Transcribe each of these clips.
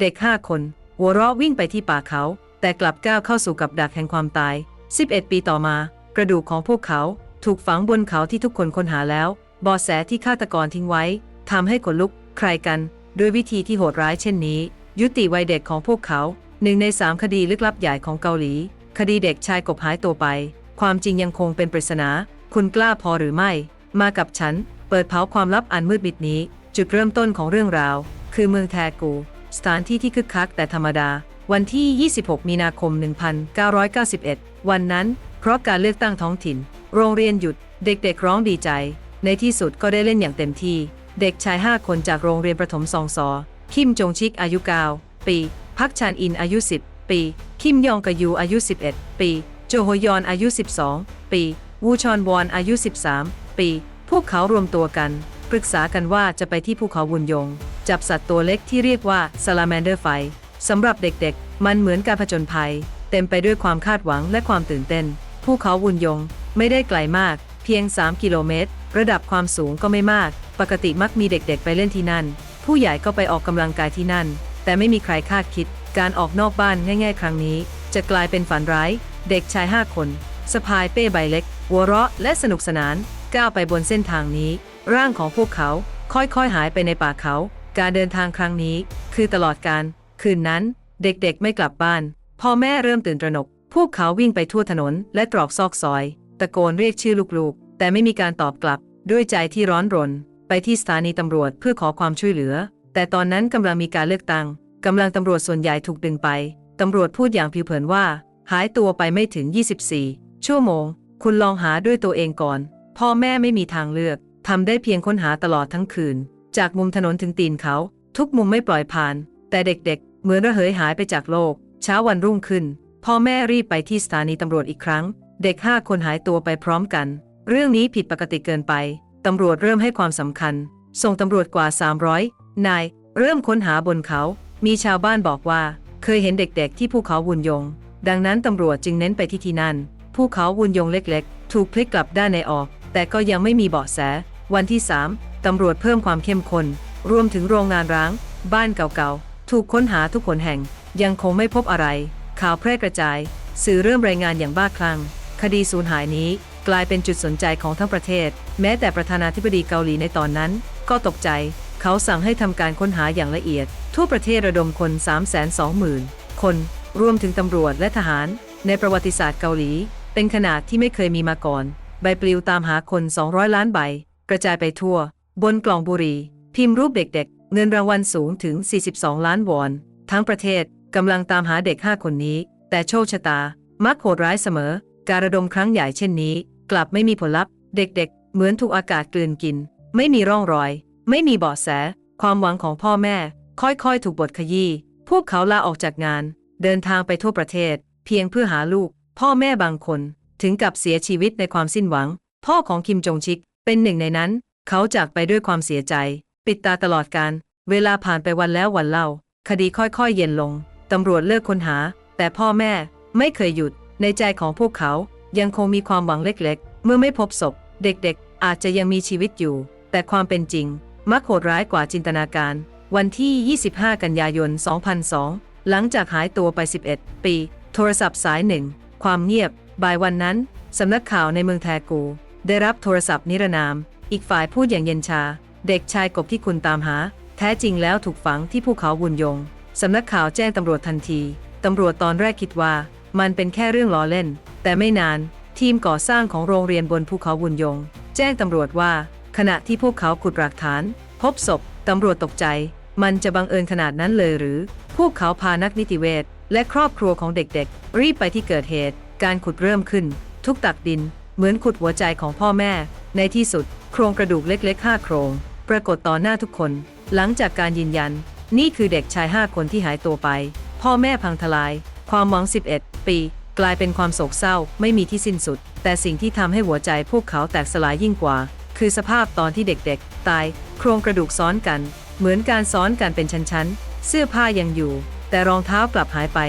เด็กห้าคน หัวเราะวิ่งไปที่ป่าเขา แต่กลับก้าวเข้าสู่กับดักแห่งความตาย 11 ปีต่อมา กระดูกของพวกเขาถูกฝังบนเขาที่ทุกคนค้นหาแล้วบอแสที่ฆาตกรทิ้งไว้ทำให้ขนลุก ใครกัน ด้วยวิธีที่โหดร้ายเช่นนี้ ยุติวัยเด็กของพวกเขาหนึ่งในสามคดีลึกลับใหญ่ของเกาหลี คดีเด็กชายกบหายตัวไป ความจริงยังคงเป็นปริศนา คุณกล้าพอหรือไม่ มากับฉัน เปิดเผาความลับอันมืดมิดนี้ จุดเริ่มต้นของเรื่องราว คือเมืองแทกู สถานที่ที่คึกคักแต่ธรรมดา วันที่ 26 มีนาคม 1991 วันนั้น เพราะการเลือกตั้งท้องถิ่น โรงเรียนหยุด เด็กๆร้องดีใจ ในที่สุดก็ได้เล่นอย่างเต็มที่ เด็กชาย 5 คนจากโรงเรียนประถมซองซอคิมจงชิกอายุ 9 ปี พักชานอินอายุ 10 ปี คิมยองกยูอายุ 11 ปี โจโฮยอนอายุ 12 ปี วูชอนวอนอายุ 13 ปี พวกเขารวมตัวกัน ปรึกษากันว่าจะไปที่ภูเขาวุนยง จับสัตว์ตัวเล็กที่เรียกว่าซาลาแมนเดอร์ไฟสำหรับเด็กๆ มันเหมือนการผจญภัย เต็มไปด้วยความคาดหวังและความตื่นเต้น ภูเขาวุนยง ไม่ได้ไกลมาก เพียง 3 กิโลเมตร ระดับความสูงก็ไม่มาก ปกติมักมีเด็กๆ ไปเล่นที่นั่น ผู้ใหญ่ก็ไปออกกำลังกายที่นั่น แต่ไม่มีใครคาดคิด การออกนอกบ้านง่าย ๆ ครั้งนี้ จะกลายเป็นฝันร้าย เด็กชาย 5 คนสะพายเป้ใบเล็กหัวเราะและสนุกสนาน ก้าวไปบนเส้นทางนี้ ร่างของพวกเขาค่อยๆหายไปในป่าเขา การเดินทางครั้งนี้ คือตลอดการ คืนนั้น เด็กๆไม่กลับบ้าน พ่อแม่เริ่มตื่นตระหนก พวกเขาวิ่งไปทั่วถนนและตรอกซอกซอย ตะโกนเรียกชื่อลูกๆ แต่ไม่มีการตอบกลับ ด้วยใจที่ร้อนรน ไปที่สถานีตำรวจเพื่อขอความช่วยเหลือ แต่ตอนนั้นกำลังมีการเลือกตั้งกำลังตำรวจส่วนใหญ่ถูกดึงไป ตำรวจพูดอย่างผิวเผินว่า หายตัวไปไม่ถึง 24 ชั่วโมง คุณลองหาด้วยตัวเองก่อน พ่อแม่ไม่มีทางเลือกทำได้เพียงค้นหาตลอดทั้งคืน จากมุมถนนถึงตีนเขา ทุกมุมไม่ปล่อยผ่าน แต่เด็กๆ เหมือนระเหยหายไปจากโลก เช้าวันรุ่งขึ้น พ่อแม่รีบไปที่สถานีตำรวจอีกครั้ง เด็กห้าคนหายตัวไปพร้อมกัน เรื่องนี้ผิดปกติเกินไป ตำรวจเริ่มให้ความสำคัญ ส่งตำรวจกว่า 300 นาย เริ่มค้นหาบนเขา มีชาวบ้านบอกว่า เคยเห็นเด็กๆ ที่ภูเขาวุนยง ดังนั้นตำรวจจึงเน้นไปที่ที่นั่น ภูเขาวุนยงเล็กๆ ถูกพลิกกลับด้านในออก แต่ก็ยังไม่มีเบาะแส วันที่3 ตำรวจเพิ่มความเข้มข้นรวมถึงโรงงานร้าง บ้านเก่าๆ ถูกค้นหาทุกคนแห่ง ยังคงไม่พบอะไร ข่าวแพร่กระจาย สื่อเริ่มรายงานอย่างบ้าคลั่ง คดีสูญหายนี้กลายเป็นจุดสนใจของทั้งประเทศ แม้แต่ประธานาธิบดีเกาหลีในตอนนั้น ก็ตกใจ เขาสั่งให้ทำการค้นหาอย่างละเอียด ทั่วประเทศระดมคน 320,000 คน รวมถึงตำรวจและทหาร ในประวัติศาสตร์เกาหลี เป็นขนาดที่ไม่เคยมีมาก่อน ใบปลิวตามหาคน 200 ล้านใบ กระจายไปทั่ว บนกล่องบุหรี่พิมพ์รูปเด็กๆ เงินรางวัลสูงถึง 42 ล้านวอน ทั้งประเทศกำลังตามหาเด็ก 5 คนนี้ แต่โชคชะตา มักโหดร้ายเสมอ การระดมครั้งใหญ่เช่นนี้ กลับไม่มีผลลัพธ์ เด็กๆ เหมือนถูกอากาศกลืนกิน ไม่มีร่องรอย ไม่มีเบาะแส ความหวังของพ่อแม่ ค่อยๆ ถูกบดขยี้ พวกเขาลาออกจากงาน เดินทางไปทั่วประเทศ เพียงเพื่อหาลูก พ่อแม่บางคน ถึงกับเสียชีวิตในความสิ้นหวัง พ่อของคิมจงชิกเป็นหนึ่งในนั้น เขาจากไปด้วยความเสียใจ ปิดตาตลอดการ เวลาผ่านไปวันแล้ววันเล่า คดีค่อยๆเย็นลง ตำรวจเลิกค้นหา แต่พ่อแม่ไม่เคยหยุด ในใจของพวกเขายังคงมีความหวังเล็กๆ เมื่อไม่พบศพ เด็กๆ อาจจะยังมีชีวิตอยู่ แต่ความเป็นจริง มักโหดร้ายกว่าจินตนาการ วันที่ 25 กันยายน 2002 หลังจากหายตัวไป 11 ปี โทรศัพท์สายหนึ่ง ความเงียบ บ่ายวันนั้น สำนักข่าวในเมืองแทกู ได้รับโทรศัพท์นิรนาม อีกฝ่ายพูดอย่างเย็นชา เด็กชายกบที่คุณตามหา แท้จริงแล้วถูกฝังที่ภูเขาวุนยง สำนักข่าวแจ้งตำรวจทันที ตำรวจตอนแรกคิดว่า มันเป็นแค่เรื่องล้อเล่น แต่ไม่นาน ทีมก่อสร้างของโรงเรียนบนภูเขาวุนยง แจ้งตำรวจว่า ขณะที่พวกเขาขุดหลักฐาน พบศพตำรวจตกใจ มันจะบังเอิญขนาดนั้นเลยหรือ พวกเขาพานักนิติเวชและครอบครัวของเด็กๆ รีบไปที่เกิดเหตุ การขุดเริ่มขึ้น ทุกตักดิน เหมือนขุดหัวใจของพ่อแม่ ในที่สุด โครงกระดูกเล็กๆห้าโครง ปรากฏต่อหน้าทุกคน หลังจากการยืนยัน นี่คือเด็กชายห้าคนที่หายตัวไป พ่อแม่พังทลาย ความหวัง 11 ปี กลายเป็นความโศกเศร้าไม่มีที่สิ้นสุด แต่สิ่งที่ทำให้หัวใจพวกเขาแตกสลายยิ่งกว่า คือสภาพตอนที่เด็กๆ ตาย โครงกระดูกซ้อนกัน เหมือนการซ้อนกันเป็นชั้นๆ เสื้อผ้ายังอยู่ แต่รองเท้ากลับหายไป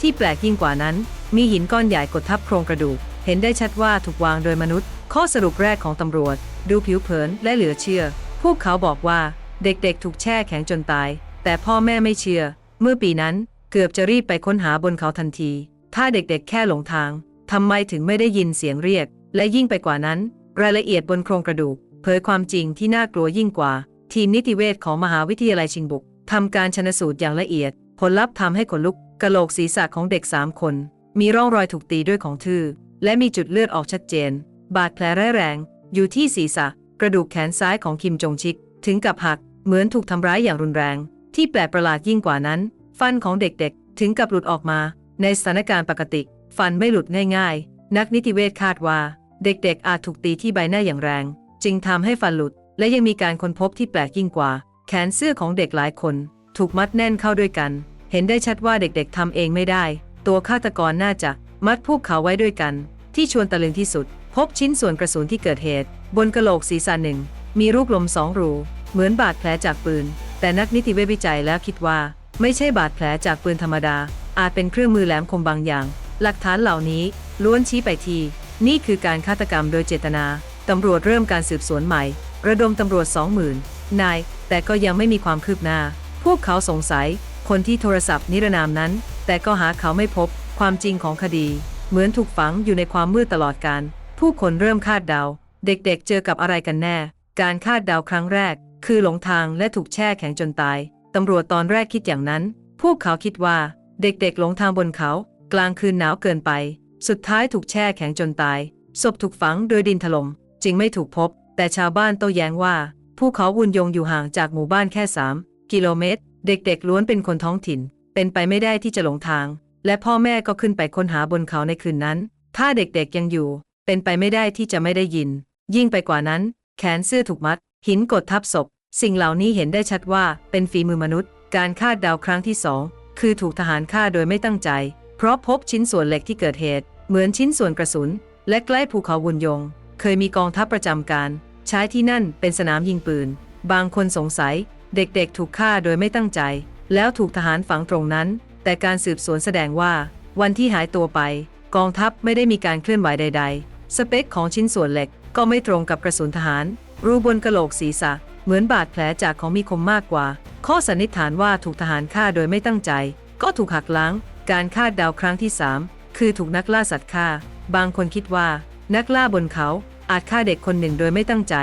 ที่แปลกยิ่งกว่านั้น มีหินก้อนใหญ่กดทับโครงกระดูก เห็นได้ชัดว่าถูกวางโดยมนุษย์ ข้อสรุปแรกของตำรวจ ดูผิวเผินและเหลือเชื่อ พวกเขาบอกว่าเด็กๆ ถูกแช่แข็งจนตาย แต่พ่อแม่ไม่เชื่อ เมื่อปีนั้นเกือบจะรีบไปค้นหาบนเขาทันที ถ้าเด็กๆ แค่หลงทางทำไมถึงไม่ได้ยินเสียงเรียก และยิ่งไปกว่านั้น รายละเอียดบนโครงกระดูก เผยความจริงที่น่ากลัวยิ่งกว่า ทีมนิติเวชของมหาวิทยาลัยชิงบุกทำการชนสูตรอย่างละเอียด ผลลัพธ์ทำให้ขนลุกกะโหลกศีรษะของเด็กสามคน มีร่องรอยถูกตีด้วยของทื่อ และมีจุดเลือดออกชัดเจน บาดแผลร้ายแรง อยู่ที่ศีรษะ กระดูกแขนซ้ายของคิมจงชิก ถึงกับหัก เหมือนถูกทำร้ายอย่างรุนแรง ที่แปลกประหลาดยิ่งกว่านั้น ฟันของเด็กๆ ถึงกับหลุดออกมา ในสถานการณ์ปกติ ฟันไม่หลุดง่ายๆ นักนิติเวชคาดว่า เด็กๆ อาจถูกตีที่ใบหน้าอย่างแรง จึงทำให้ฟันหลุด และยังมีการค้นพบที่แปลกยิ่งกว่า แขนเสื้อของเด็กหลายคน ถูกมัดแน่นเข้าด้วยกัน เห็นได้ชัดว่าเด็กๆทำเองไม่ได้ ตัวฆาตกรน่าจะ มัดพวกเขาไว้ด้วยกัน ที่ชวนตะลึงที่สุด พบชิ้นส่วนกระสุนที่เกิดเหตุ บนกระโหลกศีรษะหนึ่ง มีรูปลมสองรู เหมือนบาดแผลจากปืน แต่นักนิติเวชวิจัยแล้วคิดว่า ไม่ใช่บาดแผลจากปืนธรรมดา อาจเป็นเครื่องมือแหลมคมบางอย่าง หลักฐานเหล่านี้ล้วนชี้ไปทีนี่คือการฆาตกรรมโดยเจตนา ตำรวจเริ่มการสืบสวนใหม่ ระดมตำรวจ 20,000 นาย แต่ก็ยังไม่มีความคืบหน้า พวกเขาสงสัย คนที่โทรศัพท์นิรนามนั้น แต่ก็หาเขาไม่พบ ความจริงของคดี เหมือนถูกฝังอยู่ในความมืดตลอดการ ผู้คนเริ่มคาดเดา เด็กๆ เจอกับอะไรกันแน่ การคาดเดาครั้งแรก คือหลงทางและถูกแช่แข็งจนตาย ตำรวจตอนแรกคิดอย่างนั้น พวกเขาคิดว่า เด็กๆ หลงทางบนเขา กลางคืนหนาวเกินไป สุดท้ายถูกแช่แข็งจนตาย ศพถูกฝังโดยดินถลม่มจึงไม่ถูกพบ แต่ชาวบ้านโต้แย้งว่าภูเขาวุนยงอยู่ห่างจากหมู่บ้านแค่ 3 กิโลเมตร เด็กๆ ล้วนเป็นคนท้องถิ่น เป็นไปไม่ได้ที่จะหลงทาง และพ่อแม่ก็ขึ้นไปค้นหาบนเขาในคืนนั้น ถ้าเด็กๆยังอยู่ เป็นไปไม่ได้ที่จะไม่ได้ยิน ยิ่งไปกว่านั้น แขนเสื้อถูกมัด หินกดทับศพ สิ่งเหล่านี้เห็นได้ชัดว่าเป็นฝีมือมนุษย์ การคาดเดาครั้งที่สองคือถูกทหารฆ่าโดยไม่ตั้งใจ เพราะพบชิ้นส่วนเหล็กที่เกิดเหตุ เหมือนชิ้นส่วนกระสุน และใกล้ภูเขาวุนยง เคยมีกองทัพประจำการ ใช้ที่นั่นเป็นสนามยิงปืน บางคนสงสัย เด็กๆ ถูกฆ่าโดยไม่ตั้งใจ แล้วถูกทหารฝังตรงนั้น แต่การสืบสวนแสดงว่า วันที่หายตัวไป กองทัพไม่ได้มีการเคลื่อนไหวใด ๆ สเปคของชิ้นส่วนเหล็กก็ไม่ตรงกับกระสุนทหาร รูบนกระโหลกศีรษะ เหมือนบาดแผลจากของมีคมมากกว่า ข้อสันนิษฐานว่าถูกทหารฆ่าโดยไม่ตั้งใจ ก็ถูกหักล้าง การคาดเดาครั้งที่ 3 คือถูกนักล่าสัตว์ฆ่า บางคนคิดว่า นักล่าบนเขาอาจฆ่าเด็กคนหนึ่งโดยไม่ตั้งใจ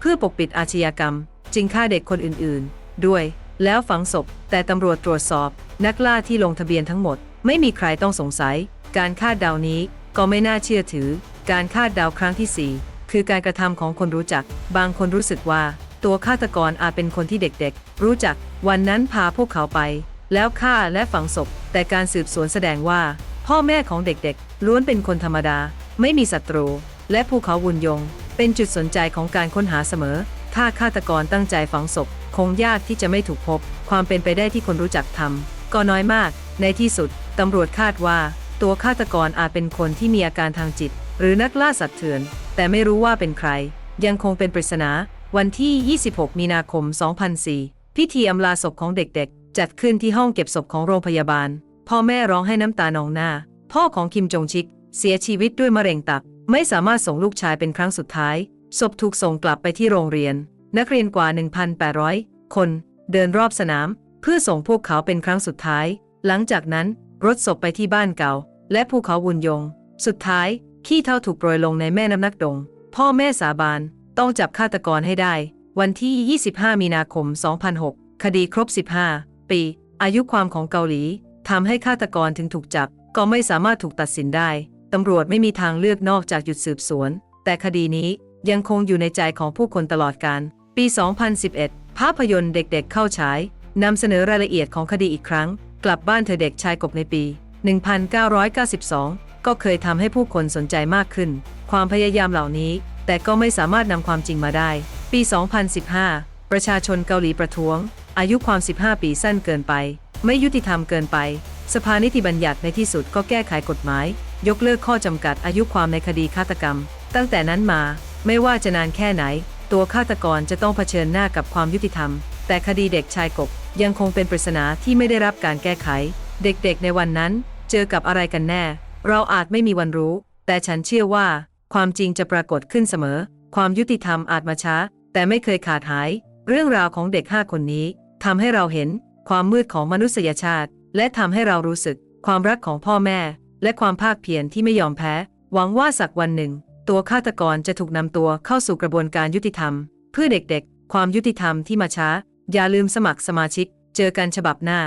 เพื่อปกปิดอาชญากรรม จึงฆ่าเด็กคนอื่น ๆ ด้วย แล้วฝังศพ แต่ตำรวจตรวจสอบ นักล่าที่ลงทะเบียนทั้งหมด ไม่มีใครต้องสงสัย การคาดเดานี้ก็ไม่น่าเชื่อถือ การคาดเดาครั้งที่ 4 คือการกระทำของคนรู้จัก บางคนรู้สึกว่า ตัวฆาตกรอาจเป็นคนที่เด็กๆ รู้จัก วันนั้นพาพวกเขาไป แล้วฆ่าและฝังศพ แต่การสืบสวนแสดงว่า พ่อแม่ของเด็กๆ ล้วนเป็นคนธรรมดา ไม่มีศัตรู และภูเขาวุนยง เป็นจุดสนใจของการค้นหาเสมอ ถ้าฆาตกรตั้งใจฝังศพ คงยากที่จะไม่ถูกพบ ความเป็นไปได้ที่คนรู้จักทำก็น้อยมาก ในที่สุดตำรวจคาดว่า ตัวฆาตกรอาจเป็นคนที่มีอาการทางจิต หรือนักล่าสัตว์เถื่อน แต่ไม่รู้ว่าเป็นใคร ยังคงเป็นปริศนา วันที่ 26 มีนาคม 2004 พิธีอำลาศพของเด็กๆ จัดขึ้นที่ห้องเก็บศพของโรงพยาบาล พ่อแม่ร้องให้น้ำตานองหน้า พ่อของคิมจงชิก เสียชีวิตด้วยมะเร็งตับ ไม่สามารถส่งลูกชายเป็นครั้งสุดท้ายศพถูกส่งกลับไปที่โรงเรียน นักเรียนกว่า 1,800 คนเดินรอบสนาม เพื่อส่งพวกเขาเป็นครั้งสุดท้าย หลังจากนั้นรถศพไปที่บ้านเก่า และภูเขาวุนยง สุดท้าย ขี้เท่าถูกโปรยลงในแม่น้ำนักดง พ่อแม่สาบานต้องจับฆาตกรให้ได้ วันที่ 25 มีนาคม 2006 คดีครบ 15 ปี อายุความของเกาหลีทำให้ฆาตกรถึงถูกจับ ก็ไม่สามารถถูกตัดสินได้ตำรวจไม่มีทางเลือกนอกจากหยุดสืบสวน แต่คดีนี้ยังคงอยู่ในใจของผู้คนตลอดการ ปี 2011 ภาพยนตร์เด็กๆเข้าฉายนำเสนอรายละเอียดของคดีอีกครั้ง กลับบ้านเธอเด็กชายกบในปี 1992 ก็เคยทำให้ผู้คนสนใจมากขึ้น ความพยายามเหล่านี้ แต่ก็ไม่สามารถนำความจริงมาได้ ปี 2015 ประชาชนเกาหลีประท้วง อายุความ 15 ปีสั้นเกินไป ไม่ยุติธรรมเกินไป สภานิติบัญญัติในที่สุดก็แก้ไขกฎหมาย ยกเลิกข้อจำกัดอายุความในคดีฆาตกรรม ตั้งแต่นั้นมาไม่ว่าจะนานแค่ไหน ตัวฆาตกรจะต้องเผชิญหน้ากับความยุติธรรม แต่คดีเด็กชายกบยังคงเป็นปริศนาที่ไม่ได้รับการแก้ไข เด็กๆในวันนั้น เจอกับอะไรกันแน่ เราอาจไม่มีวันรู้ แต่ฉันเชื่อว่า ความจริงจะปรากฏขึ้นเสมอ ความยุติธรรมอาจมาช้า แต่ไม่เคยขาดหาย เรื่องราวของเด็กห้าคนนี้ทำให้เราเห็นความมืดของมนุษยชาติ และทำให้เรารู้สึก ความรักของพ่อแม่ และความภาคเพียรที่ไม่ยอมแพ้ หวังว่าสักวันหนึ่ง ตัวฆาตกรจะถูกนำตัวเข้าสู่กระบวนการยุติธรรม เพื่อเด็กๆ ความยุติธรรมที่มาช้า อย่าลืมสมัครสมาชิก เจอกันฉบับหน้า